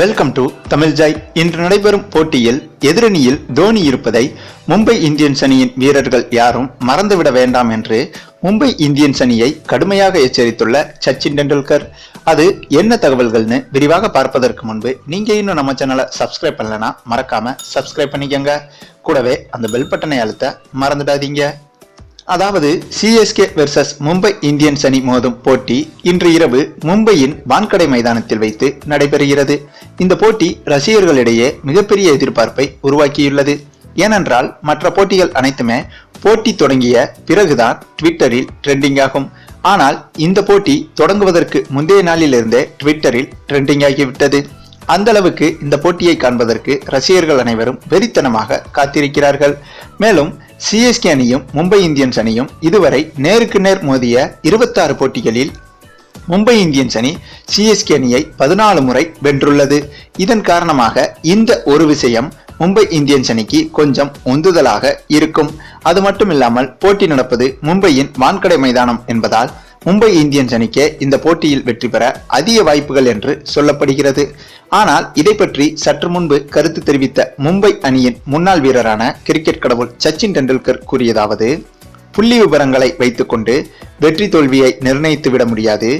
Welcome to Tamil Joy இன்று நடைபெறும் போட்டியில் எதிரணியில் தோனி இருப்பதை மும்பை இந்தியன்ஸ் அணியின் வீரர்கள் யாரும் மறந்துவிட வேண்டாம் என்று மும்பை இந்தியன்ஸ் அணியை கடுமையாக எச்சரித்துள்ள சச்சின் டெண்டுல்கர். அது என்ன தகவல்கள்னு விரிவாக பார்ப்பதற்கு முன்பு நீங்க இன்னும் நம்ம சேனலை சப்ஸ்கிரைப் பண்ணலனா மறக்காம சப்ஸ்கிரைப் பண்ணிக்கங்க. கூடவே அந்த பெல் பட்டனை அழுத்த மறந்துடாதீங்க. அதாவது சிஎஸ்கே வெர்சஸ் மும்பை இந்தியன்ஸ் அணி மோதும் போட்டி இன்று இரவு மும்பையின் வான்கடை மைதானத்தில் வைத்து நடைபெறுகிறது. இந்த போட்டி ரசிகர்களிடையே மிகப்பெரிய எதிர்பார்ப்பை உருவாக்கியுள்ளது. ஏனென்றால் மற்ற போட்டிகள் அனைத்துமே போட்டி தொடங்கிய பிறகுதான் ட்விட்டரில் ட்ரெண்டிங் ஆகும். ஆனால் இந்த போட்டி தொடங்குவதற்கு முந்தைய நாளிலிருந்தே ட்விட்டரில் ட்ரெண்டிங் ஆகிவிட்டது. அந்த அளவுக்கு இந்த போட்டியை காண்பதற்கு ரசிகர்கள் அனைவரும் வெறித்தனமாக காத்திருக்கிறார்கள். மேலும் சிஎஸ்கே அணியும் மும்பை இந்தியன்ஸ் அணியும் இதுவரை நேருக்கு நேர் மோதிய இருபத்தாறு போட்டிகளில் மும்பை இந்தியன்ஸ் அணி சிஎஸ்கே அணியை பதினாலு முறை வென்றுள்ளது. இதன் காரணமாக இந்த ஒரு விஷயம் மும்பை இந்தியன்ஸ் அணிக்கு கொஞ்சம் உந்துதலாக இருக்கும். அது மட்டும் இல்லாமல் போட்டி நடப்பது மும்பையின் வான்கடை மைதானம் என்பதால் மும்பை இந்தியன்ஸ் அணிக்கே இந்த போட்டியில் வெற்றி பெற அதிக வாய்ப்புகள் என்று சொல்லப்படுகிறது. ஆனால் இதை பற்றி சற்று முன்பு கருத்து தெரிவித்த மும்பை அணியின் முன்னாள் வீரரான கிரிக்கெட் கடவுள் சச்சின் டெண்டுல்கர் கூறியதாவது புள்ளி விவரங்களை வைத்துக்கொண்டு வெற்றி தோல்வியை நிர்ணயித்து விட முடியாது.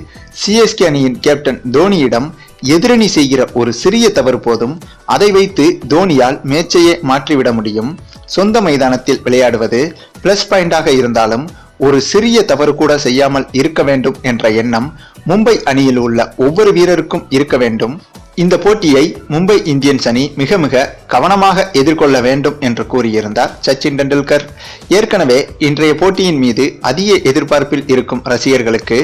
சிஎஸ்கே அணியின் கேப்டன் தோனியிடம் எதிரணி செய்கிற ஒரு சிறிய தவறு போதும் அதை வைத்து தோனியால் மேட்சையே மாற்றிவிட முடியும். சொந்த மைதானத்தில் விளையாடுவது பிளஸ் பாயிண்டாக இருந்தாலும் ஒரு சிறிய தவறு கூட செய்யாமல் இருக்க வேண்டும் என்ற எண்ணம் மும்பை அணியில் உள்ள ஒவ்வொரு வீரருக்கும் இருக்க வேண்டும். இந்த போட்டியை மும்பை இந்தியன்ஸ் அணி மிக மிக கவனமாக எதிர்கொள்ள வேண்டும் என்று கூறியிருந்தார் சச்சின் டெண்டுல்கர். ஏற்கனவே இன்றைய போட்டியின் மீது அதிக எதிர்பார்ப்பில் இருக்கும் ரசிகர்களுக்கு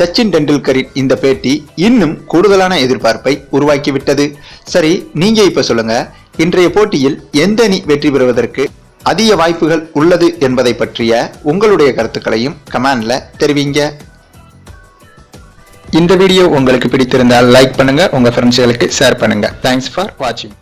சச்சின் டெண்டுல்கரின் இந்த பேட்டி இன்னும் கூடுதலான எதிர்பார்ப்பை உருவாக்கிவிட்டது. சரி நீங்க இப்ப சொல்லுங்க இன்றைய போட்டியில் எந்த அணி வெற்றி பெறுவதற்கு அதிக வாய்ப்புகள் உள்ளது என்பதை பற்றிய உங்களுடைய கருத்துக்களையும் கமெண்ட்ல தெரிவிங்க. இந்த வீடியோ உங்களுக்கு பிடித்திருந்தால் லைக் பண்ணுங்க உங்க ஃப்ரெண்ட்ஸ்களுக்கு ஷேர் பண்ணுங்க. தேங்க்ஸ் ஃபார் வாட்சிங்